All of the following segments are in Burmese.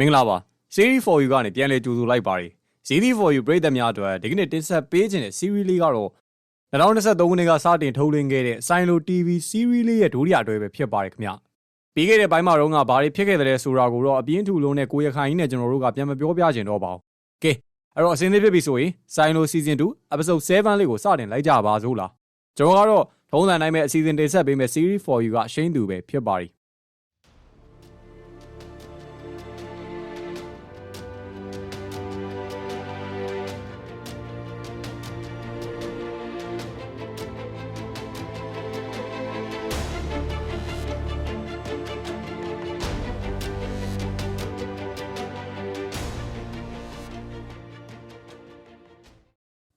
မင်္ဂလာပါ Series for you ကနေပြန်လည်ကြိုဆိုလိုက်ပါတယ် Series for you ပရိသတ်များအတွက်ဒီကနေ့တင်ဆက်ပေးခြင်းတဲ့ series လေးကတော့2023ခုနှစ်ကစတင်ထုတ်လွှင့်ခဲ့တဲ့ Silo TV series လေးရဲ့ဒုတိယအတွဲပဲဖြစ်ပါတယ်ခင်ဗျပြီးခဲ့တဲ့ဘိုင်းမှာတော့ငါဘာတွေဖြစ်ခဲ့တယ်ဆိုတာကိုတော့အပြင်းထူလုံးနဲ့ကိုရခိုင်ကြီးနဲ့ကျွန်တော်တို့ကပြန်မပြောပြချင်တော့ပါဘူးကဲအဲ့တော့အစင်းသေးဖြစ်ပြီဆိုရင် Silo season 2 episode 7လေးကိုစတင်လိုက်ကြပါစို့လားကျွန်တော်ကတော့ထုံးစံတိုင်းပဲအစီအစဉ်တင်ဆက်ပေးမယ့် series for you ကရှင်းသူပဲဖြစ်ပါတယ်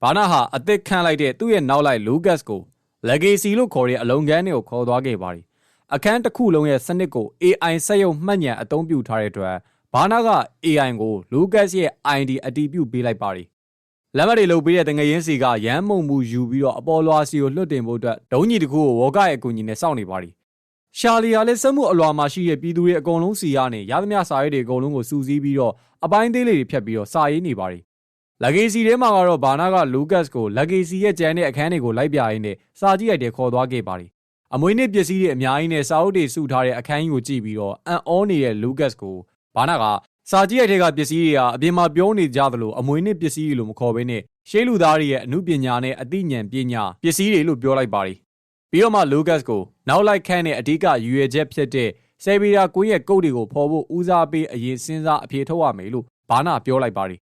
ဘာနာဟာအသက်ခံလိုက်တဲ့သူ့ရဲ့နောက်လိုက်လူကတ်ကို legacy လို့ခေါ်တဲ့အလုံးကန်းတွေကိုခေါ်သွားခဲ့ပါတယ်။အခန်းတစ်ခုလုံးရဲ့စနစ်ကို AI စက်ရုပ်မှတ်ဉာဏ်အသုံးပြုထားတဲ့အတွက်ဘာနာက AI ကိုလူကတ်ရဲ့ ID အတည်ပြုပေးလိုက်ပါတယ်။လက်မတွေလုပ်ပေးတဲ့တငရင်စီကရမ်းမုံမှုယူပြီးတော့အပေါ်လွာစီကိုလွတ်တင်ဖို့အတွက်ဒုံးကြီးတစ်ခုကိုဝေါကရဲ့အကူအညီနဲ့စောင့်နေပါတယ်။ရှာလီယာလည်းစက်မှုအလွာမှာရှိတဲ့ပြည်သူတွေအကုန်လုံးစီကနေရသမျှစာရေးတွေအကုန်လုံးကိုစူးစီးပြီးတော့အပိုင်းသေးလေးတွေဖြတ်ပြီးတော့စာရေးနေပါတယ်။ Legacy ထဲမှာကတော့ဘာနာက Lucas ကို Legacy ရဲ့ကျန်တဲ့အခန်းတွေကိုလိုက်ပြရင်းနဲ့စာကြည့်ရိုက်တဲ့ခေါ်သွားခဲ့ပါတယ်။အမွေးနှစ်ပစ္စည်းတွေအများကြီးနဲ့စာအုပ်တွေစုထားတဲ့အခန်းကြီးကိုကြည့်ပြီးတော့အံ့ဩနေတဲ့ Lucas ကိုဘာနာကစာကြည့်ရိုက်တဲ့ကပစ္စည်းတွေဟာအပြင်မှာပြောနေကြသလိုအမွေးနှစ်ပစ္စည်းတွေလို့မခေါ်ဘဲနဲ့ရှေးလူသားတွေရဲ့အမှုပညာနဲ့အသိဉာဏ်ပညာပစ္စည်းတွေလို့ပြောလိုက်ပါတယ်။ပြီးတော့မှ Lucas ကိုနောက်လိုက်ခန့်တဲ့အဓိကရည်ရွယ်ချက်ဖြစ်တဲ့ဆယ်ဗီယာကွင်းရဲ့ကုတ်တွေကိုဖော်ဖို့ဦးစားပေးအရင်စဉ်းစားအဖြေထုတ်ရမယ်လို့ဘာနာပြောလိုက်ပါတယ်။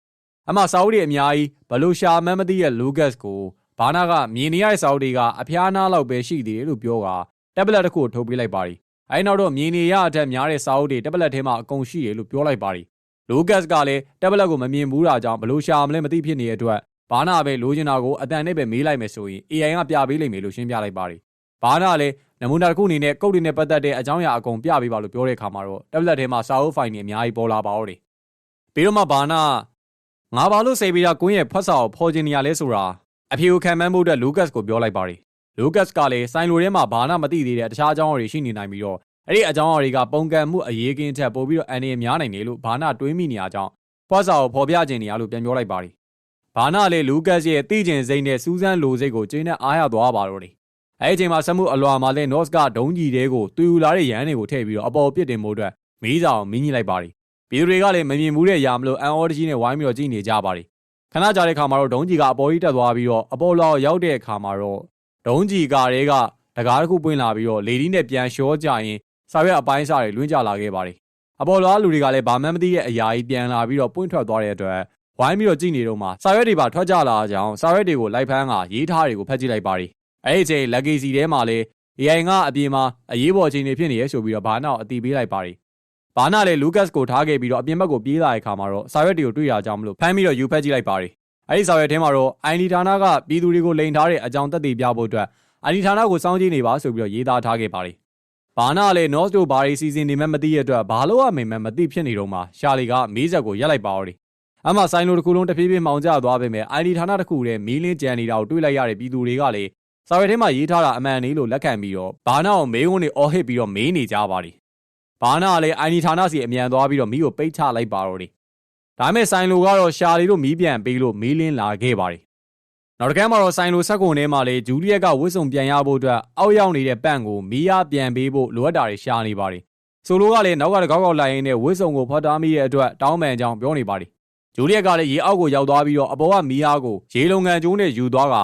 အမှစာအုပ်တွေအများကြီးဘလို့ရှာမှန်းမသိရဲ့ Lucas ကိုဘာနာကမြင်နေရတဲ့စာအုပ်တွေကအဖျားနာလောက်ပဲရှိသေးတယ်လို့ပြောတာတက်ဘလက်တစ်ခုထုတ်ပေးလိုက်ပါတယ်။အဲဒီနောက်တော့မြင်နေရအထက်များတဲ့စာအုပ်တွေတက်ဘလက်ထဲမှာအကုန်ရှိတယ်လို့ပြောလိုက်ပါတယ်။ Lucas ကလည်းတက်ဘလက်ကိုမမြင်ဘူးတာကြောင့်ဘလို့ရှာမလဲမသိဖြစ်နေတဲ့အတွက်ဘာနာပဲလိုချင်တာကိုအတန်နဲ့ပဲမေးလိုက်မယ်ဆိုရင် AI ကပြပေးလိမ့်မယ်လို့ရှင်းပြလိုက်ပါတယ်။ဘာနာလည်းနမူနာတစ်ခုအနေနဲ့ကုတ်တွေနဲ့ပတ်သက်တဲ့အကြောင်းအရာအကုန်ပြပေးပါလို့ပြောတဲ့အခါမှာတော့တက်ဘလက်ထဲမှာစာအုပ်ဖိုင်တွေအများကြီးပေါ်လာပါတော့တယ်။ပြီးတော့မှဘာနာ ငါဘာလို့စေဗီယာကွင်းရဲ့ဖတ်စာကိုဖော်ချင်နေရလဲဆိုတာအဖြေကိုခံမှန်းဖို့အတွက်လူကတ်ကိုပြောလိုက်ပါတယ်။လူကတ်ကလည်းဆိုင်လိုထဲမှာဘာနာမသိသေးတဲ့တခြားအကြောင်းအရာတွေရှိနေနိုင်ပြီးတော့အဲ့ဒီအကြောင်းအရာတွေကပုံကံမှုအရေးကင်းချက်ပို့ပြီးတော့အန်ရများနိုင်တယ်လို့ဘာနာတွေးမိနေရကြောင်းဖတ်စာကိုဖော်ပြခြင်းနေရလို့ပြန်ပြောလိုက်ပါတယ်။ဘာနာလည်းလူကတ်ရဲ့သိကျင်စိမ့်နဲ့စူးစမ်းလိုစိတ်ကိုကျင်းနဲ့အားရသွားပါတော့တယ်။အဲ့ဒီအချိန်မှာစမှုအလွာမှာလဲ North ကဒုံးကြီးတဲကိုတူယူလာတဲ့ရန်တွေကိုထည့်ပြီးတော့အပေါ်ပစ်တင်ဖို့အတွက်မီးစာအောင်မင်းကြီးလိုက်ပါတယ်။ ပြည်သူတွေကလည်းမမြင်ဘူးတဲ့ရာမလို့အန်အော်တကြီးနဲ့ဝိုင်းပြီးတော့ကြည့်နေကြပါတယ်ခဏကြာတဲ့ခါမှာတော့ဒုံးကြီးကအပေါ်ကြီးတက်သွားပြီးတော့အပေါ်လောက်ရောက်တဲ့အခါမှာတော့ဒုံးကြီးကတဲကတကားတစ်ခုပွင့်လာပြီးတော့လေဒီနဲ့ပြန်လျှောကြရင်စာရွက်အပိုင်းစားတွေလွင့်ကျလာခဲ့ပါတယ်အပေါ်လောလူတွေကလည်းဘာမှမသိတဲ့အရာကြီးပြန်လာပြီးတော့ပွင့်ထွက်သွားတဲ့အတွက်ဝိုင်းပြီးတော့ကြည့်နေတော့မှစာရွက်တွေပါထွက်ကြလာကြအောင်စာရွက်တွေကိုလိုက်ဖမ်းကရေးထားတွေကိုဖတ်ကြည့်လိုက်ပါတယ်အဲ့ဒီအချိန် legacy ထဲမှာလေ AI ကအပြင်မှာအရေးပေါ်အခြေအနေဖြစ်နေရဆိုပြီးတော့ဘာနောက်အတီးပေးလိုက်ပါတယ် ဘာနာလည်းလူကတ်ကိုထားခဲ့ပြီးတော့အပြင်ဘက်ကိုပြေးလာတဲ့အခါမှာတော့စာရွက်တွေကိုတွေ့ရကြောင်းမလို့ဖမ်းပြီးတော့ယူဖက်ကြည့်လိုက်ပါတယ်။အဲဒီစာရွက်ထဲမှာတော့အိုင်ဒီဌာနကပြည်သူတွေကိုလိန်ထားတဲ့အကြောင်းသက်သေပြဖို့အတွက်အိုင်ဒီဌာနကိုစောင့်ကြည့်နေပါဆိုပြီးတော့ရေးသားထားခဲ့ပါတယ်။ဘာနာလည်း North တို့ဘာတွေစီစဉ်နေမှမသိရတဲ့အတွက်ဘာလို့ရမယ်မှမသိဖြစ်နေတော့မှရှာလီကမေးဆက်ကိုရက်လိုက်ပါတော့တယ်။အမှဆိုင်လိုတစ်ခုလုံးတဖြည်းဖြည်းမှောင်ကျသွားပေမဲ့အိုင်ဒီဌာနတစ်ခုတည်းမီးလင်းကြံနေတာကိုတွေ့လိုက်ရတဲ့ပြည်သူတွေကလည်းစာရွက်ထဲမှာရေးထားတာအမှန်လေးလို့လက်ခံပြီးတော့ဘာနာကိုမေးခွန်းတွေအော်ဟစ်ပြီးတော့မေးနေကြပါတယ် ဘာနာလည်းအိုင်နီဌာနစီအမြန်သွားပြီးတော့မီးကိုပိတ်ချလိုက်ပါတော့တယ်။ဒါမဲ့ဆိုင်လိုကတော့ရှာလီတို့မီးပြန်ပေးလို့မီးလင်းလာခဲ့ပါတယ်။နောက်တစ်ခါမှတော့ဆိုင်လိုဆက်ကုန်ထဲမှာလေဂျူလီယက်ကဝစ်စုံပြန်ရဖို့အတွက်အောက်ရောက်နေတဲ့ပန့်ကိုမီးရပြန်ပေးဖို့လိုအပ်တာတွေရှာနေပါတယ်။ဆိုလိုကလည်းနောက်ကတကောက်ကောက်လိုက်ရင်းနဲ့ဝစ်စုံကိုဖော်တားမိရဲ့အတွက်တောင်းပန်ကြောင်းပြောနေပါတယ်။ဂျူလီယက်ကလည်းရေအောက်ကိုရောက်သွားပြီးတော့အပေါ်ကမီးအားကိုရေလုံငန်ကျိုးနဲ့ယူသွားက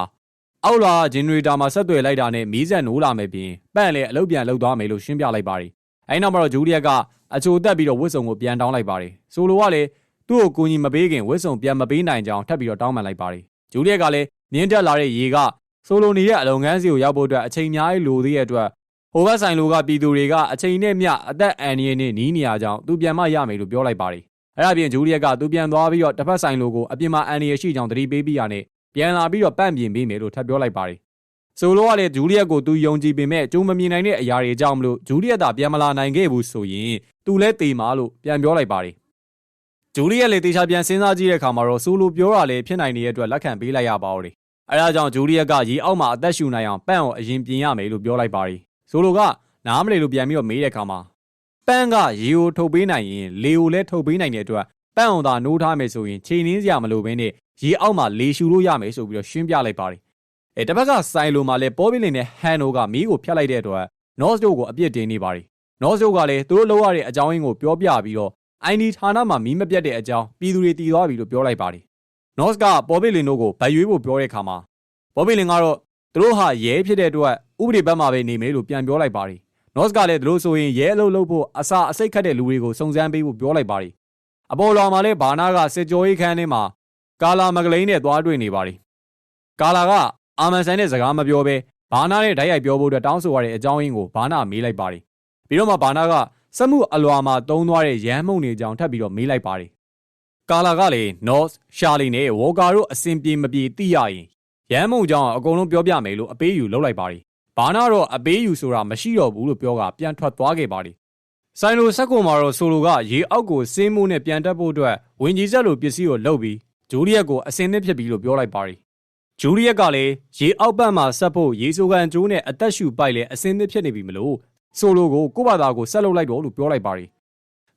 အောက်လာဂျင်နရေတာမှာဆက်သွယ်လိုက်တာနဲ့မီးဆက်နိုးလာမယ်ပြင်ပန့်လည်းအလုပ်ပြန်လုပ်သွားမယ်လို့ရှင်းပြလိုက်ပါတယ် အဲဒီနောက်မှာတော့ဂျူလီယက်ကအချိုတက်ပြီးတော့ဝစ်စုံကိုပြန်တောင်းလိုက်ပါတယ်ဆိုလိုကလည်းသူ့ကိုကူညီမပေးခင်ဝစ်စုံပြန်မပေးနိုင်ကြောင်းထပ်ပြီးတော့တောင်းပန်လိုက်ပါတယ်ဂျူလီယက်ကလည်းမြင်းတက်လာတဲ့ရေကဆိုလိုနေတဲ့အလုံငန်းစီကိုရောက်ဖို့အတွက်အချိန်များကြီးလိုသေးတဲ့အတွက်ဟိုဘက်ဆိုင်လိုကပြည်သူတွေကအချိန်နဲ့မျှအသက်အန္တရာယ်နဲ့နီးနေရကြောင်းသူပြန်မရမယ်လို့ပြောလိုက်ပါတယ်အဲ့ဒါပြင်ဂျူလီယက်ကသူပြန်သွားပြီးတော့တစ်ဖက်ဆိုင်လိုကိုအပြင်မှာအန်ဒီရရှိကြောင်းသတိပေးပြီးရနဲ့ပြန်လာပြီးတော့ပန့်ပြင်ပေးမယ်လို့ထပ်ပြောလိုက်ပါတယ် ဆိုလိုကလည်းဂျူလီယက်ကိုသူယုံကြည်ပေမဲ့ကျုံမမြင်နိုင်တဲ့အရာတွေကြောင့်မလို့ဂျူလီယက်သာပြန်မလာနိုင်ခဲ့ဘူးဆိုရင်သူလည်းတေမာလို့ပြန်ပြောလိုက်ပါတယ်ဂျူလီယက်လည်းတေချာပြန်စဉ်းစားကြည့်တဲ့အခါမှာတော့ဆိုလိုပြောတာလည်းဖြစ်နိုင်နေတဲ့အတွက်လက်ခံပေးလိုက်ရပါတော့တယ်အဲဒါကြောင့်ဂျူလီယက်ကရေအောက်မှာအသက်ရှူနိုင်အောင်ပန့်အောင်အရင်ပြင်ရမယ်လို့ပြောလိုက်ပါတယ်ဆိုလိုကနားမလေလို့ပြန်ပြီးတော့မေးတဲ့အခါမှာပန်းကရေကိုထုတ်ပေးနိုင်ရင်လေကိုလည်းထုတ်ပေးနိုင်တဲ့အတွက်ပန်းအောင်သာနိုးထားမယ်ဆိုရင်ချိန်နှင်းစရာမလိုဘဲနဲ့ရေအောက်မှာလေရှူလို့ရမယ်ဆိုပြီးတော့ရှင်းပြလိုက်ပါတယ် အဲတစ်ဖက်ကဆိုင်လိုမှာလည်းပေါ်ပီလင်နဲ့ဟန်နိုကမီးကိုဖျက်လိုက်တဲ့အတွက် North တို့ကိုအပြစ်တင်နေပါတယ် North တို့ကလည်းသူတို့လောက်ရတဲ့အကြောင်းရင်းကိုပြောပြပြီးတော့ ID ဌာနမှာမီးမပြတ်တဲ့အကြောင်းပြည်သူတွေတည်သွားပြီလို့ပြောလိုက်ပါတယ် North ကပေါ်ပီလင်တို့ကိုဗတ်ရွေးဖို့ပြောတဲ့အခါမှာပေါ်ပီလင်ကတော့သူတို့ဟာရဲဖြစ်တဲ့အတွက်ဥပဒေဘက်မှာပဲနေမယ်လို့ပြန်ပြောလိုက်ပါတယ် North ကလည်းသူတို့ဆိုရင်ရဲအလုပ်လုပ်ဖို့အစာအစိတ်ခတ်တဲ့လူတွေကိုစုံစမ်းပေးဖို့ပြောလိုက်ပါတယ်အပေါ်လော်မှာလည်းဘာနာကစစ်ကြောရေးခန်းထဲမှာကာလာမကလိန်နဲ့သွားတွေ့နေပါတယ်ကာလာက အာမန်ဆိုင်နဲ့စကားမပြောဘဲဘာနာနဲ့ဓာတ်ရိုက်ပြောဖို့အတွက်တောင်းဆိုရတဲ့အကြောင်းရင်းကိုဘာနာမေးလိုက်ပါတယ်ပြီးတော့မှဘာနာကစက်မှုအလွာမှာတုံးသွားတဲ့ရမ်းမှုန်နေကြောင်ထပ်ပြီးတော့မေးလိုက်ပါတယ်ကာလာကလည်း North ရှာလီနဲ့ဝေါ်ကာတို့အစင်ပြေမပြေသိရရင်ရမ်းမှုန်ကြောင်အကုန်လုံးပြောပြမယ်လို့အပေးယူလုပ်လိုက်ပါတယ်ဘာနာတော့အပေးယူဆိုတာမရှိတော့ဘူးလို့ပြောကပြန်ထွက်သွားခဲ့ပါတယ်ဆိုင်လိုဆက်ကွန်မှာတော့ဆိုလိုကရေအောက်ကိုစင်းမိုးနဲ့ပြန်တက်ဖို့အတွက်ဝင်ကြီးဆက်လိုပစ္စည်းကိုလှုပ်ပြီးဂျူလီယက်ကိုအစင်သစ်ဖြစ်ပြီးလို့ပြောလိုက်ပါတယ် ဂျူလီယက်ကလည်းရေအောက်ဘက်မှာဆက်ဖို့ရေဆိုကန်ကျိုးနဲ့အသက်ရှူပိုက်လဲအစင်သစ်ဖြစ်နေပြီမလို့ဆိုလိုကိုကို့ဘာသာကိုဆက်လုပ်လိုက်တော့လို့ပြောလိုက်ပါတယ်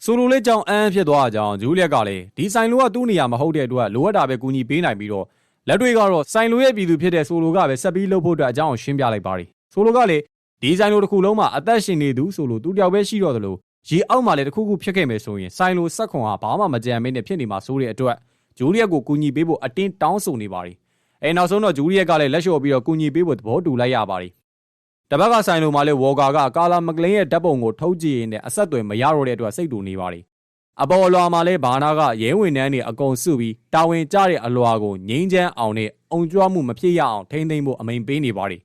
ဆိုလိုလေးကြောင့်အန်းဖြစ်သွားကြအောင်ဂျူလီယက်ကလည်းဒီဆိုင်လိုကသူ့နေရာမဟုတ်တဲ့အတွက်လိုအပ်တာပဲကူညီပေးနိုင်ပြီးတော့လက်တွေကတော့ဆိုင်လိုရဲ့ပြည်သူဖြစ်တဲ့ဆိုလိုကပဲဆက်ပြီးလှုပ်ဖို့အတွက်အကြောင်းကိုရှင်းပြလိုက်ပါတယ်ဆိုလိုကလည်းဒီဆိုင်လိုတစ်ခုလုံးမှာအသက်ရှင်နေသူဆိုလိုသူတယောက်ပဲရှိတော့တယ်လို့ရေအောက်မှာလည်းတစ်ခုခုဖြစ်ခဲ့မယ်ဆိုရင်ဆိုင်လိုဆက်ခွန်ဟာဘာမှမကြံမင်းနဲ့ဖြစ်နေမှာဆိုတဲ့အတွက်ဂျူလီယက်ကိုကူညီပေးဖို့အတင်းတောင်းဆိုနေပါတယ် အဲနောက်ဆုံးတော့ဂျူလီယက်ကလည်းလက်လျှော့ပြီးတော့ကူညီပေးဖို့သဘောတူလိုက်ရပါတယ်တပတ်ကဆိုင်လိုမှာလည်းဝေါ်ကာကကာလာမကလင်းရဲ့ဓာတ်ပုံကိုထုတ်ကြည့်ရင်းနဲ့အဆက်အသွယ်မရတော့တဲ့အတွက်စိတ်တူနေပါတယ်အပေါ်အလွာမှာလည်းဘာနာကရဲဝင်နှန်းတွေအကုန်စုပြီးတာဝန်ကျတဲ့အလွာကိုငိမ့်ချမ်းအောင်နဲ့အုံကြွမှုမဖြစ်ရအောင်ထိမ့်သိမ့်ဖို့အမိန်ပေးနေပါတယ်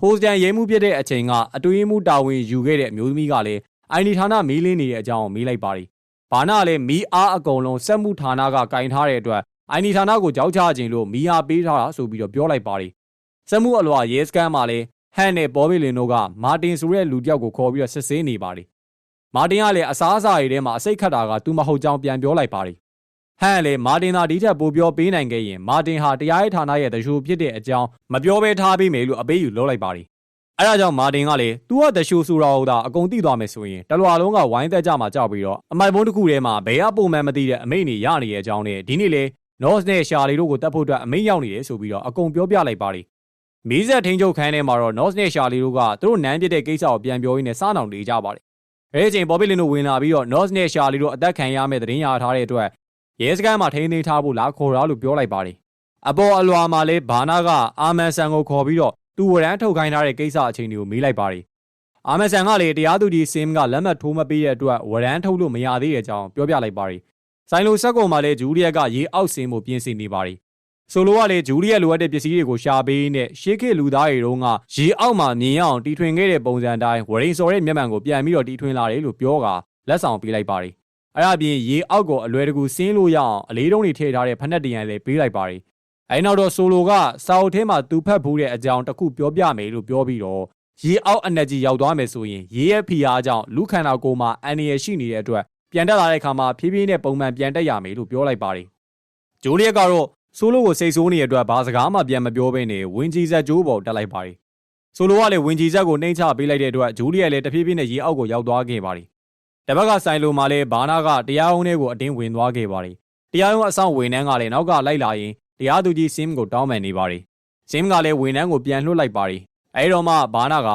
ဟိုစတန်ရဲမှုဖြစ်တဲ့အချိန်ကအတွေးမှုတာဝန်ယူခဲ့တဲ့အမျိုးသမီးကလည်းအိုင်ဒီဌာနမီးလင်းနေတဲ့အကြောင်းကိုမေးလိုက်ပါတယ်။ဘာနာလည်းမီးအားအကုန်လုံးစက်မှုဌာနကကင်ထားတဲ့အတွက် အိုင်ဒီဌာနကိုကြောက်ချခြင်းလို့မီးအားပေးထားတာဆိုပြီးတော့ပြောလိုက်ပါတယ်။စက်မှုအလွာရဲစကန်မှာလည်းဟန်နဲ့ပေါ်ဘီလင်တို့ကမာတင်ဆိုတဲ့လူတစ်ယောက်ကိုခေါ်ပြီးတော့စစ်ဆေးနေပါတယ်။မာတင်ကလည်းအစားအစာတွေထဲမှာအစိတ်ခတ်တာကသူမဟုတ်ကြောင်းပြန်ပြောလိုက်ပါတယ်။ဟန်လည်းမာတင်သာဒီထက်ပိုပြောပေးနိုင်ခဲ့ရင်မာတင်ဟာတရားရေးဌာနရဲ့တရှိုးဖြစ်တဲ့အကြောင်းမပြောဘဲထားပေးမယ်လို့အပေးယူလုပ်လိုက်ပါတယ်အဲဒါကြောင့်မာတင်ကလည်းသူကတရှိုးဆိုတာဟုတ်တာအကုန်သိသွားမယ်ဆိုရင်တလွာလုံးကဝိုင်းသက်ကြမှာကြောက်ပြီးတော့အမိုက်ဘုံတစ်ခုထဲမှာဘယ်အပုံမှန်မသိတဲ့အမိတ်နေရနေတဲ့အကြောင်းနဲ့ဒီနေ့လေ North နဲ့ရှာလီတို့ကိုတတ်ဖို့အတွက်အမိတ်ရောက်နေတယ်ဆိုပြီးတော့အကုန်ပြောပြလိုက်ပါလိမီးဆက်ထင်းချုပ်ခန်းထဲမှာတော့ North နဲ့ရှာလီတို့ကသူတို့နန်းပြတဲ့ကိစ္စကိုပြန်ပြောရင်းနဲ့စားနောင်နေကြပါတယ်အဲအချိန်ပေါ်ပီလင်တို့ဝင်လာပြီးတော့ North နဲ့ရှာလီတို့အသက်ခံရမယ့်သတင်းရထားတဲ့အတွက်ရဲစခန်းမှာထိန်းသိမ်းထားဖို့လာခေါ်တာလို့ပြောလိုက်ပါတယ်အပေါ်အလွာမှာလည်းဘာနာကအာမန်ဆန်ကိုခေါ်ပြီးတော့သူဝရန်ထုတ်ခိုင်းထားတဲ့ကိစ္စအချိန်တွေကိုမေးလိုက်ပါတယ်။အာမဆန်ကလည်းတရားသူကြီးစင်ကလက်မှတ်ထိုးမပေးတဲ့အတွက်ဝရန်ထုတ်လို့မရသေးတဲ့အကြောင်းပြောပြလိုက်ပါတယ်။ ဆိုင်လိုဆက်ကုံမှာလည်းဂျူလီယက်ကရေအောက်စင်မှုပြင်ဆင်နေပါတယ်။ဆိုလိုကလည်းဂျူလီယက်လိုအပ်တဲ့ပစ္စည်းတွေကိုရှာပေးနဲ့ရှေးခေတ်လူသားတွေတုန်းကရေအောက်မှာမြင်ရအောင်တီထွင်ခဲ့တဲ့ပုံစံတိုင်းဝရိန်စော်တဲ့မျက်မှန်ကိုပြန်ပြီးတော့တီထွင်လာတယ်လို့ပြောကလက်ဆောင်ပေးလိုက်ပါတယ်။အဲ့ဒါပြင်ရေအောက်ကိုအလွယ်တကူဆင်းလို့ရအောင်အလေးတုံးတွေထည့်ထားတဲ့ဖက်နှက်တရံလည်းပေးလိုက်ပါတယ်အဲနောက်တော့ဆိုလိုကစာအုပ်ထဲမှာသူဖတ်ဘူးတဲ့အကြောင်းတစ်ခုပြောပြမယ်လို့ပြောပြီးတော့ရေအောက် energy ရောက်သွားမယ်ဆိုရင်ရေရဲ့ဖိအားကြောင့်လူခန္ဓာကိုယ်မှာအန္တရာယ်ရှိနေတဲ့အတွက် ပြန်တက်လာတဲ့အခါမှာဖြည်းဖြည်းနဲ့ပုံမှန်ပြန်တက်ရမယ်လို့ပြောလိုက်ပါတယ်။ဂျိုးလီယက်ကတော့ဆိုလိုကိုစိတ်ဆိုးနေတဲ့အတွက်ဘာစကားမှပြန်မပြောဘဲနဲ့ဝင်းကြီးဆက်ဂျိုးပေါ်တက်လိုက်ပါတယ်။ဆိုလိုကလည်းဝင်းကြီးဆက်ကိုနှိမ့်ချပေးလိုက်တဲ့အတွက်ဂျိုးလီယက်လည်းတဖြည်းဖြည်းနဲ့ရေအောက်ကိုရောက်သွားခဲ့ပါတယ်။တပတ်ကဆိုင်လိုမှာလည်းဘာနာကတရားရုံးထဲကိုအတင်းဝင်သွားခဲ့ပါတယ်။တရားရုံးအဆောင်ဝင်နှန်းကလည်းနောက်ကလိုက်လာရင်တရားသူကြီးဆင်းကိုတောင်းပန်နေပါတယ်။ဆင်းကလည်းဝန်ထမ်းကိုပြန်လွှတ်လိုက်ပါတယ်။အဲဒီတော့မှဘာနာက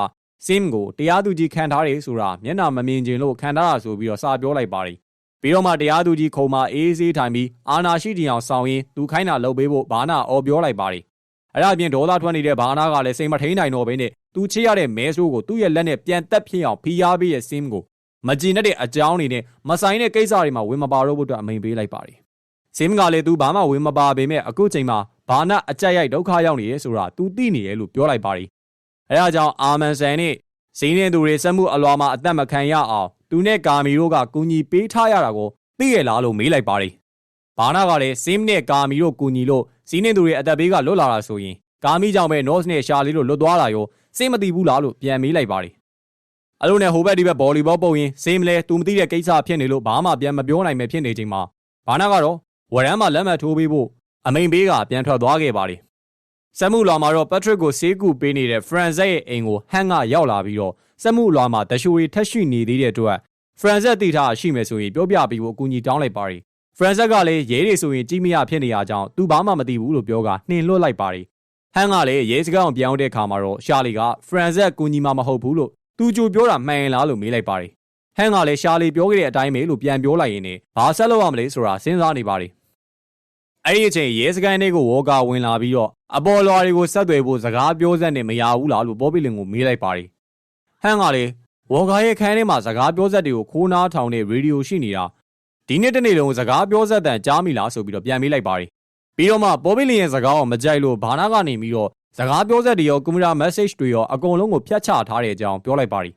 ဆင်းကိုတရားသူကြီးခံထားတယ်ဆိုတာမျက်နှာမမြင်ခြင်းလို့ခံထားတာဆိုပြီးတော့စာပြောလိုက်ပါတယ်။ပြီးတော့မှတရားသူကြီးခုံမအေးဆေးထိုင်ပြီးအာနာရှိတီအောင်ဆောင်ရင်းသူခိုင်းတာလုပ်ပေးဖို့ဘာနာအော်ပြောလိုက်ပါတယ်။အဲ့ဒါပြင်ဒေါသထွက်နေတဲ့ဘာနာကလည်းစိတ်မထိန်နိုင်တော့ဘဲနဲ့သူချစ်ရတဲ့မဲဆိုးကိုသူ့ရဲ့လက်နဲ့ပြန်တက်ဖြစ်အောင်ဖိအားပေးရဲ့ဆင်းကိုမကြည်နဲ့တဲ့အကြောင်းတွေနဲ့မဆိုင်တဲ့ကိစ္စတွေမှာဝင်မပါတော့ဖို့အတွက်အမိန်ပေးလိုက်ပါတယ်စင်းကလည်းသူဘာမှဝင်မပါပေမဲ့အခုချိန်မှာဘာနာအကြက်ရိုက်ဒုက္ခရောက်နေရဲဆိုတာသူသိနေရဲ့လို့ပြောလိုက်ပါရီ အဲဒါကြောင့်အာမန်ဆန်နဲ့ဇင်းနေသူတွေစက်မှုအလွာမှာအသက်မခံရအောင်သူနဲ့ကာမီတို့ကကူညီပေးထားရတာကိုသိရလားလို့မေးလိုက်ပါရီဘာနာကလည်းစင်းနဲ့ကာမီတို့ကူညီလို့ဇင်းနေသူတွေအသက်ဘေးကလွတ်လာတာဆိုရင်ကာမီကြောင့်ပဲ North နဲ့ရှာလေးတို့လွတ်သွားတာရောစိတ်မသိဘူးလားလို့ပြန်မေးလိုက်ပါရီအလုံးနဲ့ဟိုဘက်ဒီဘက်ဘော်လီဘောပုံရင်စေးမလဲသူမသိတဲ့ကိစ္စဖြစ်နေလို့ဘာမှပြန်မပြောနိုင်ပဲဖြစ်နေချိန်မှာဘာနာကတော့ဝရမ်းမှာလက်မှတ်ထိုးပေးဖို့အမိန်ပေးကပြန်ထွက်သွားခဲ့ပါတယ်။ စက်မှုလွာမှာတော့ Patrick ကိုဆေးကူပေးနေတဲ့ Franz ရဲ့အိမ်ကိုဟန်ကရောက်လာပြီးတော့စက်မှုလွာမှာတရှိုရီထက်ရှိနေသေးတဲ့အတွက်ဖရန်ဆက်တည်ထားရှိမယ်ဆိုရင်ပြောပြပေးဖို့အကူအညီတောင်းလိုက်ပါတယ်ဖရန်ဆက်ကလည်းရဲတွေဆိုရင်ကြီးမရဖြစ်နေရကြောင်းသူဘာမှမသိဘူးလို့ပြောကနှင်လွတ်လိုက်ပါတယ်ဟန်ကလည်းရဲစကားအောင်ပြောင်းတဲ့အခါမှာတော့ရှာလီကဖရန်ဆက်ကူညီမှာမဟုတ်ဘူးလို့သူကြိုပြောတာမှန်ရင်လားလို့မေးလိုက်ပါတယ်ဟန်ကလည်းရှာလီပြောခဲ့တဲ့အတိုင်းပဲလို့ပြန်ပြောလိုက်ရင်လည်းဘာဆက်လုပ်ရမလဲဆိုတာစဉ်းစားနေပါတယ် အဲ့ဒီအချိန်ရဲစကန်တွေကိုဝေါ်ကာဝင်လာပြီးတော့အပေါ်လွာတွေကိုဆက်သွယ်ဖို့စကားပြောစက်နဲ့မရဘူးလားလို့ပေါ်ပီလင်ကိုမေးလိုက်ပါတယ်ဟန်ကလည်းဝေါ်ကာရဲ့ခန်းထဲမှာစကားပြောစက်တွေကိုခိုးနားထောင်တဲ့ရေဒီယိုရှိနေတာဒီနေ့တနေ့လုံးစကားပြောစက်တန်ကြားမိလားဆိုပြီးတော့ပြန်မေးလိုက်ပါတယ်ပြီးတော့မှပေါ်ပီလင်ရဲ့စကားကိုမကြိုက်လို့ဘာနာကနေပြီးတော့စကားပြောစက်တွေရောကွန်ပျူတာ message တွေရောအကုန်လုံးကိုဖျက်ချထားတဲ့အကြောင်းပြောလိုက်ပါတယ်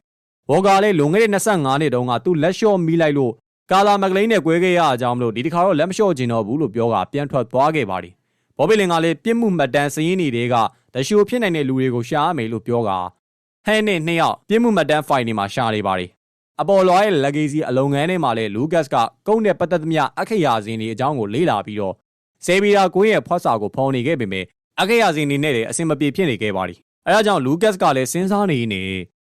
ဝေါ်ကာလည်းလွန်ခဲ့တဲ့25နှစ်တုန်းကသူ့လက်လျှော့မိလိုက်လို့ ကာလာမကလိန်နဲ့ကွဲခဲ့ရအကြောင်းမလို့ဒီတစ်ခါတော့လက်မလျှော့ကျင်တော့ဘူးလို့ပြောကပြန်ထွက်သွားခဲ့ပါတယ်ဘော်ဘီလင်ကလည်းပြစ်မှုမှတ်တမ်းစရင်းတွေကတရှိုဖြစ်နိုင်တဲ့လူတွေကိုရှာရမယ်လို့ပြောကဟဲနဲ့နှစ်ယောက်ပြစ်မှုမှတ်တမ်းဖိုင်တွေမှာရှာနေပါတယ်အပေါ်လွားရဲ့ legacy အလုံငန်းထဲမှာလည်းလူကတ်ကကုန်းတဲ့ပတ်သက်သမျှအခရာစင်တွေအကြောင်းကိုလေ့လာပြီးတော့ဆေဗီယာကိုရဲ့ဖွက်စာကိုဖော်နေခဲ့ပေမဲ့အခရာစင်တွေနဲ့လည်းအဆင်မပြေဖြစ်နေခဲ့ပါတယ်အဲဒါကြောင့်လူကတ်ကလည်းစဉ်းစားနေနေ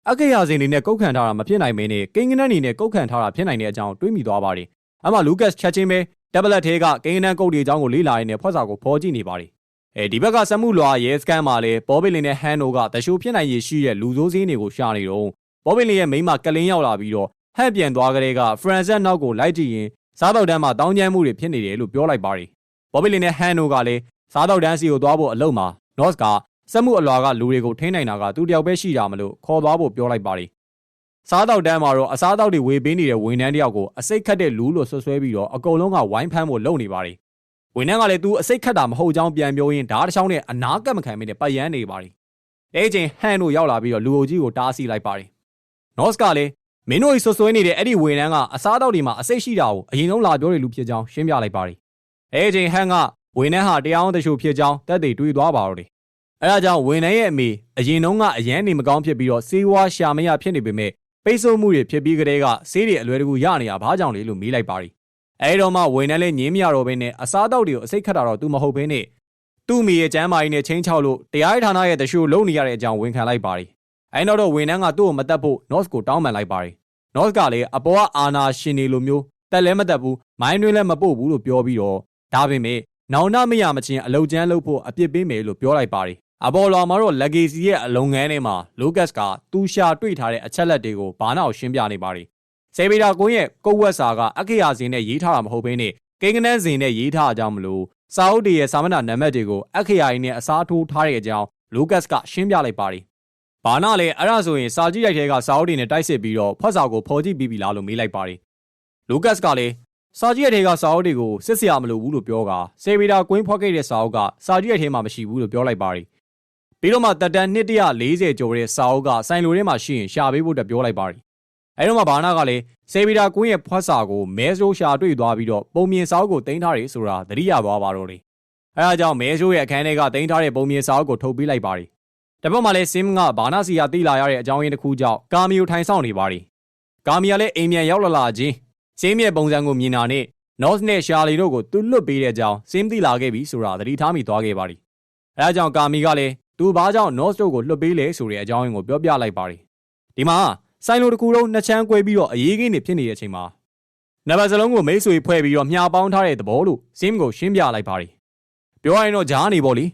အခရာစင်တွေနဲ့ကုတ်ခံထားတာမဖြစ်နိုင်မင်းနဲ့ကိန်းကနန်းနေနဲ့ကုတ်ခံထားတာဖြစ်နိုင်တဲ့အကြောင်းတွေးမိသွားပါတယ်အမှလူကတ်ချက်ချင်းပဲတက်ဘလက်ထဲကကိန်းကနန်းကုတ်တွေအကြောင်းကိုလေ့လာရင်းနဲ့ဖွက်စာကိုဖော်ကြည့်နေပါတယ်အဲဒီဘက်ကစက်မှုလွာရဲစကန်မှာလည်းပေါ်ဘီလင်နဲ့ဟန်နိုကတရှိုးဖြစ်နိုင်ရရှိတဲ့လူစိုးစည်းတွေကိုရှာနေတော့ပေါ်ဘီလင်ရဲ့မိန်းမကလင်းရောက်လာပြီးတော့ဟန်ပြန်သွားကြတဲ့ကဖရန်ဆက်နောက်ကိုလိုက်ကြည့်ရင်စားတော့တန်းမှာတောင်းကျမ်းမှုတွေဖြစ်နေတယ်လို့ပြောလိုက်ပါတယ်ပေါ်ဘီလင်နဲ့ဟန်နိုကလည်းစားတော့တန်းစီကိုသွားဖို့အလုပ်မှာနော့စ်က စက်မှုအလွာကလူတွေကိုထိန်းနိုင်တာကသူတယောက်ပဲရှိတာမလို့ခေါ်သွားဖို့ပြောလိုက်ပါတယ်စားတော့တန်းမှာတော့အစားတော့တွေဝေပေးနေတဲ့ဝန်ထမ်းတယောက်ကိုအစိတ်ခတ်တဲ့လူလို့ဆွဆွဲပြီးတော့အကုန်လုံးကဝိုင်းဖမ်းဖို့လုပ်နေပါတယ်ဝန်ထမ်းကလည်းသူအစိတ်ခတ်တာမဟုတ်ကြောင်းပြန်ပြောရင်းဓာတ်တစ်ချောင်းနဲ့အနာကပ်မခံမင်းနဲ့ပတ်ရမ်းနေပါတယ်အဲအချိန်ဟန်တို့ရောက်လာပြီးတော့လူအုပ်ကြီးကိုတားဆီးလိုက်ပါတယ်နော့စ်ကလည်းမင်းတို့ဆွဆွဲနေတဲ့အဲ့ဒီဝန်ထမ်းကအစားတော့တွေမှာအစိတ်ရှိတာကိုအရင်ဆုံးလာပြောတဲ့လူဖြစ်ကြောင်းရှင်းပြလိုက်ပါတယ်အဲအချိန်ဟန်ကဝန်ထမ်းဟာတရားအောင်တချို့ဖြစ်ကြောင်းတက်သေးတွေးသွားပါတော့တယ် အဲဒါကြောင့်ဝန်ထမ်းရဲ့အမေအရင်တုန်းကအရန်နေမကောင်းဖြစ်ပြီးတော့စေးဝါရှာမရဖြစ်နေပေမဲ့ပိတ်ဆို့မှုတွေဖြစ်ပြီးကတည်းကဆေးတွေအလွယ်တကူရနေရဘာကြောင့်လဲလို့မေးလိုက်ပါတယ်အဲတော့မှဝန်ထမ်းလည်းညင်းမရတော့ဘဲနဲ့အစားအသောက်တွေကိုအစိတ်ခတ်တာတော့သူမဟုတ်ဘဲနဲ့သူ့မိရဲ့ကျမ်းမာရေးနဲ့ချင်းချောက်လို့တရားရေးဌာနရဲ့တရှို့လုံနေရတဲ့အကြောင်းဝန်ခံလိုက်ပါတယ်အဲနောက်တော့ဝန်ထမ်းကသူ့ကိုမတက်ဖို့ North ကိုတောင်းပန်လိုက်ပါတယ် North ကလည်းအပေါ်ကအာနာရှင်နေလိုမျိုးတက်လည်းမတက်ဘူးမိုင်းတွင်းလည်းမပို့ဘူးလို့ပြောပြီးတော့ဒါပေမဲ့နောင်နာမရမချင်းအလုတ်ကျန်းလုပ်ဖို့အပြစ်ပေးမယ်လို့ပြောလိုက်ပါတယ် အပေါ်လာမှာတော့ legacy ရဲ့အလုံးငန်းထဲမှာ Lucas ကသူရှာတွေ့ထားတဲ့အချက်လက်တွေကိုဘာနာကိုရှင်းပြနေပါတယ်ဆေဗီတာကွန်းရဲ့ကုတ်ဝက်စာကအခေယာစင်နဲ့ရေးထားတာမဟုတ်ဘဲနဲ့ကိန်းကနန်းစင်နဲ့ရေးထားကြမလို့စာအုပ်တွေရဲ့စာမျက်နှာနံပါတ်တွေကိုအခရာရင်းနဲ့အစားထိုးထားတဲ့အကြောင်းလူကတ်ကရှင်းပြလိုက်ပါတယ်။ဘာနာလဲအဲ့ဒါဆိုရင်စာကြည့်ရိုက်ထဲကစာအုပ်တွေနဲ့တိုက်စစ်ပြီးတော့ဖတ်စာကိုဖော်ကြည့်ပြီးပြီလားလို့မေးလိုက်ပါတယ်။လူကတ်ကလည်းစာကြည့်ရိုက်ထဲကစာအုပ်တွေကိုစစ်စရာမလိုဘူးလို့ပြောကဆေဗီတာကွင်းဖွက်ခဲ့တဲ့စာအုပ်ကစာကြည့်ရိုက်ထဲမှာမရှိဘူးလို့ပြောလိုက်ပါတယ်။ ပြီးတော့မှတက်တန်240ကျော်တဲ့စာအုပ်ကဆိုင်လိုထဲမှာရှိရင်ရှာပေးဖို့တပြောလိုက်ပါတယ်အဲတော့မှဘာနာကလည်းဆေဗီတာကွင်းရဲ့ဖွက်စာကိုမဲဆိုးရှာတွေ့သွားပြီးတော့ပုံမြင်စာအုပ်ကိုတင်ထားတယ်ဆိုတာသတိရသွားပါတော့လေအဲဒါကြောင့်မဲဆိုးရဲ့အခန်းထဲကတင်ထားတဲ့ပုံမြင်စာအုပ်ကိုထုတ်ပေးလိုက်ပါတယ်တပတ်မှလည်းစင်ကဘာနာစီယာတိလာရတဲ့အကြောင်းရင်းတစ်ခုကြောင့်ကာမီကိုထိုင်ဆောင်နေပါတယ်ကာမီကလည်းအိမ်မြန်ရောက်လာလာချင်းစင်းရဲ့ပုံစံကိုမြင်တာနဲ့ North နဲ့ Charlie တို့ကိုသူလွတ်ပေးတဲ့အကြောင်းစင်းသိလာခဲ့ပြီဆိုတာသတိထားမိသွားခဲ့ပါတယ်အဲဒါကြောင့်ကာမီကလည်း သူဘာကြောင့် North တို့ကိုလွတ်ပေးလဲဆိုတဲ့အကြောင်းရင်းကိုပြောပြလိုက်ပါတယ်ဒီမှာဆိုင်လိုတစ်ခုလုံးနှစ်ချမ်းကွဲပြီးတော့အရေးကြီးနေဖြစ်နေတဲ့အချိန်မှာနံပါတ်စလုံးကိုမိတ်ဆွေဖွဲ့ပြီးတော့မျှပေါင်းထားတဲ့သဘောလို့စင်းကိုရှင်းပြလိုက်ပါတယ်ပြောရရင်တော့ဂျားနေပေါ့လေ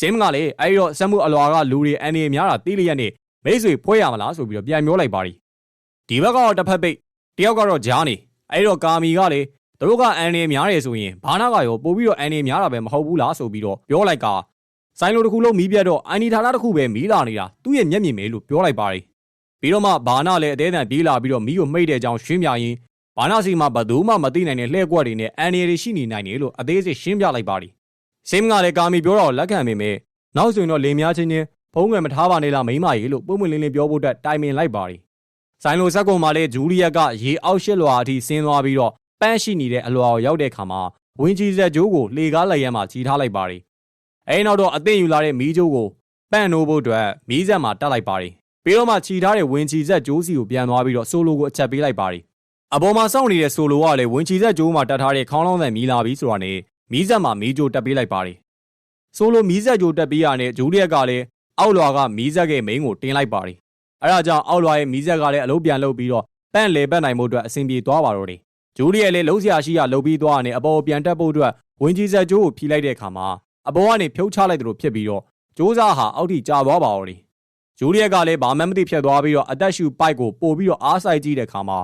စင်းကလည်းအဲဒီတော့စက်မှုအလွာကလူတွေအန်နေများတာတီးလျက်နဲ့မိတ်ဆွေဖွဲ့ရမလားဆိုပြီးတော့ပြန်ပြောလိုက်ပါတယ်ဒီဘက်ကတော့တစ်ဖက်ပိတ်တယောက်ကတော့ဂျားနေအဲဒီတော့ကာမီကလည်းသူတို့ကအန်နေများတယ်ဆိုရင်ဘာနာကရောပို့ပြီးတော့အန်နေများတာပဲမဟုတ်ဘူးလားဆိုပြီးတော့ပြောလိုက်က ဆိုင်လိုတစ်ခုလုံးမီးပြတ်တော့အန်နီဌာနတစ်ခုပဲမီးလာနေတာသူ့ရဲ့မျက်မြင်ပဲလို့ပြောလိုက်ပါတယ်ပြီးတော့မှဘာနာလည်းအသေးအံပြေးလာပြီးတော့မီးကိုမိတ်တဲ့ကြောင်းရှင်းပြရင်းဘာနာစီမှာဘသူမှမသိနိုင်တဲ့လှဲ့ကွက်တွေနဲ့အန်ရီတွေရှိနေနိုင်တယ်လို့အသေးစိတ်ရှင်းပြလိုက်ပါလိစင်းကလည်းကာမီပြောတော့လက်ခံမိမယ်နောက်ဆိုရင်တော့လေများချင်းချင်းဖုံးငယ်မထားပါနဲ့လားမိမကြီးလို့ပုံမှန်လင်းလင်းပြောဖို့အတွက်တိုင်ပင်လိုက်ပါလိဆိုင်လိုဇက်ကွန်မှာလည်းဂျူလီယက်ကရေအောက်ရှစ်လွာအထိဆင်းသွားပြီးတော့ပန်းရှိနေတဲ့အလွာကိုရောက်တဲ့အခါမှာဝင်းကြီးဆက်ဂျိုးကိုလေကားလိုက်ရမ်းမှာကြီးထားလိုက်ပါလိ အဲနောက်တော့အသိယူလာတဲ့မီးဂျိုးကိုပန့်နိုးဖို့အတွက်မီးဆက်မှာတက်လိုက်ပါလိပြီးတော့မှခြီထားတဲ့ဝင်ချီဆက်ဂျိုးစီကိုပြန်သွားပြီးတော့ဆိုလိုကိုအချက်ပေးလိုက်ပါတယ်အပေါ်မှာစောင့်နေတဲ့ဆိုလိုကလည်းဝင်ချီဆက်ဂျိုးမှာတက်ထားတဲ့ခေါင်းလောင်းဆန်မီးလာပြီးဆိုတာနဲ့မီးဆက်မှာမီးဂျိုးတက်ပေးလိုက်ပါတယ်ဆိုလိုမီးဆက်ဂျိုးတက်ပေးရတဲ့ဂျူလီယက်ကလည်းအောက်လွာကမီးဆက်ကမင်းကိုတင်လိုက်ပါတယ်အဲဒါကြောင့်အောက်လွာရဲ့မီးဆက်ကလည်းအလုပ်ပြန်လုပ်ပြီးတော့ပန့်လေပတ်နိုင်မှုအတွက်အဆင်ပြေသွားပါတော့တယ်ဂျူလီယက်လည်းလုံးစရာရှိရလှုပ်ပြီးသွားနေအပေါ်ပြန်တက်ဖို့အတွက်ဝင်ကြီးဆက်ကျိုးကိုဖြီးလိုက်တဲ့အခါမှာ အပေါ်ကနေဖြုတ်ချလိုက်သလိုဖြစ်ပြီးတော့ကျိုးစားဟာအောက်ထိကျသွားပါတော့တယ်ဂျူလီယက်ကလည်းဘာမှမသိဖြစ်သွားပြီးတော့အသက်ရှူပိုက်ကိုပို့ပြီးတော့အားဆိုင်ကြည့်တဲ့အခါမှာ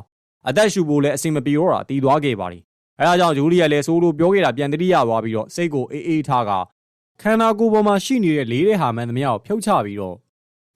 အသက်ရှူဖို့လည်းအဆင်မပြေတော့တာတီးသွားခဲ့ပါတယ်အဲဒါကြောင့်ဂျူလီယက်လည်းဆိုလိုပြောခဲ့တာပြန်တတိယသွားပြီးတော့စိတ်ကိုအေးအေးထားကခန္ဓာကိုယ်ပေါ်မှာရှိနေတဲ့လေးတဲ့ဟာမှန်သမျှကိုဖြုတ်ချပြီးတော့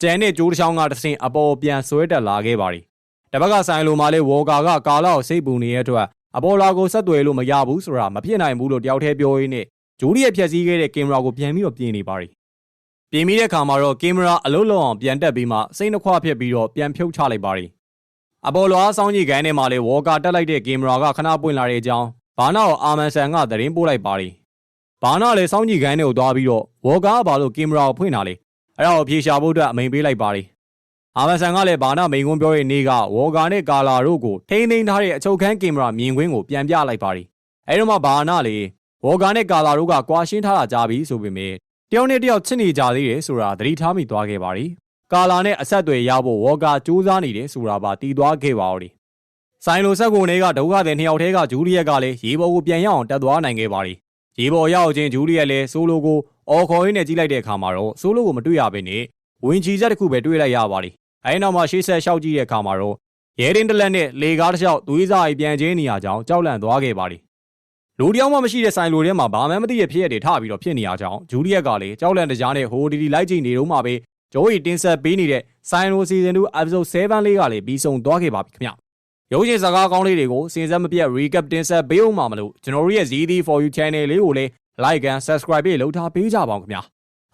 ကျန်တဲ့ဂျိုးတစ်ချောင်းကတစ်ဆင့်အပေါ်ပြန်ဆွဲတက်လာခဲ့ပါတယ်တပတ်ကဆိုင်လိုမှလည်းဝေါ်ကာကကာလာကိုစိတ်ပူနေတဲ့အတွက်အပေါ်လာကိုဆက်သွယ်လို့မရဘူးဆိုတာမဖြစ်နိုင်ဘူးလို့တယောက်တည်းပြောရင်းနဲ့ ဂျိုးလီရဲ့ဖြက်စီးခဲ့တဲ့ကင်မရာကိုပြန်ပြီးတော့ပြင်နေပါတယ်။ပြင်ပြီးတဲ့အခါမှာတော့ကင်မရာအလုံးလုံးအောင်ပြန်တက်ပြီးမှစိတ်နှခွဖြစ်ပြီးတော့ပြန်ဖြုတ်ချလိုက်ပါတယ်။အပေါ်လွားဆောင်းကြီးကိုင်းထဲမှာလေဝေါ်ကာတက်လိုက်တဲ့ကင်မရာကခဏပွင့်လာတဲ့အကြောင်းဘာနာကိုအာမန်ဆန်ကသတင်းပို့လိုက်ပါတယ်။ဘာနာလည်းဆောင်းကြီးကိုင်းထဲကိုသွားပြီးတော့ဝေါ်ကာကဘာလို့ကင်မရာကိုဖွင့်တာလဲ။အဲ့ဒါကိုဖြေရှာဖို့အတွက်အမိန်ပေးလိုက်ပါတယ်။အာမန်ဆန်ကလည်းဘာနာမိန်ကွန်းပြောတဲ့နေ့ကဝေါ်ကာနဲ့ကာလာတို့ကိုထိန်းသိမ်းထားတဲ့အချုပ်ခန်းကင်မရာမြင်ကွင်းကိုပြန်ပြလိုက်ပါတယ်။အဲ့တော့မှဘာနာလေ ဝေါ်ဂါနဲ့ကာလာတို့ကကွာရှင်းထားတာကြားပြီဆိုပေမဲ့တယောက်နဲ့တယောက်ချစ်နေကြသေးတယ်ဆိုတာသတိထားမိသွားခဲ့ပါရီကာလာနဲ့အဆက်အသွယ်ရဖို့ဝေါ်ဂါစူးစမ်းနေတယ်ဆိုတာပါတည်သွားခဲ့ပါဦးဆိုင်လိုဆက်ကုန်တွေကဒုက္ခတဲ့နှစ်ယောက်တည်းကဂျူလီယက်ကလည်းရေပေါ်ကိုပြန်ရအောင်တက်သွားနိုင်ခဲ့ပါရီရေပေါ်ရောက်ချင်းဂျူလီယက်လည်းဆိုလိုကိုအော်ခေါ်ရင်းနဲ့ကြီးလိုက်တဲ့အခါမှာတော့ဆိုလိုကိုမတွေ့ရဘဲနဲ့ဝင်ချီချက်တစ်ခုပဲတွေ့လိုက်ရပါရီအဲဒီနောက်မှာရှေးဆက်လျှောက်ကြည့်တဲ့အခါမှာတော့ရဲရင်တလက်နဲ့လေကားတစ်လျှောက်သွေးစားအိပြန်ချင်းနေရကြောင်းကြောက်လန့်သွားခဲ့ပါရီ လူတယောက်မှမရှိတဲ့ဆိုင်လိုထဲမှာဘာမှမသိရဖြစ်ရတွေထပြီးတော့ဖြစ်နေရကြောင်းဂျူလီယက်ကလည်းကြောက်လန့်တရားနဲ့ဟိုဒီဒီလိုက်ကြည့်နေတော့မှပဲဂျိုးရီတင်ဆက်ပေးနေတဲ့ဆိုင်လိုစီဇန်2 episode 7လေးကလည်းပြီးဆုံးသွားခဲ့ပါပြီခင်ဗျရုပ်ရှင်စကားကောင်းလေးတွေကိုစင်စက်မပြတ် recap တင်ဆက်ပေးအောင်ပါမလို့ကျွန်တော်တို့ရဲ့ ZD for you channel လေးကိုလည်း like and subscribe ပေးလုပ်ထားပေးကြပါဦးခင်ဗျာ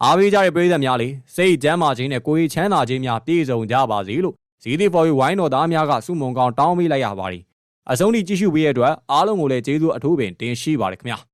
အားပေးကြတဲ့ပရိသတ်များလေးစိတ်ကျမ်းမာခြင်းနဲ့ကိုယ်ရည်ချမ်းသာခြင်းများပြည့်စုံကြပါစေလို့ ZD for you ဝိုင်းတော်သားများကစုမုံကောင်းတောင်းပေးလိုက်ရပါတယ် အဆုံးထိကြည့်ရှုပေးရတဲ့အတွက်အားလုံးကိုလည်းကျေးဇူးအထူးပင်တင်ရှိပါတယ်ခင်ဗျာ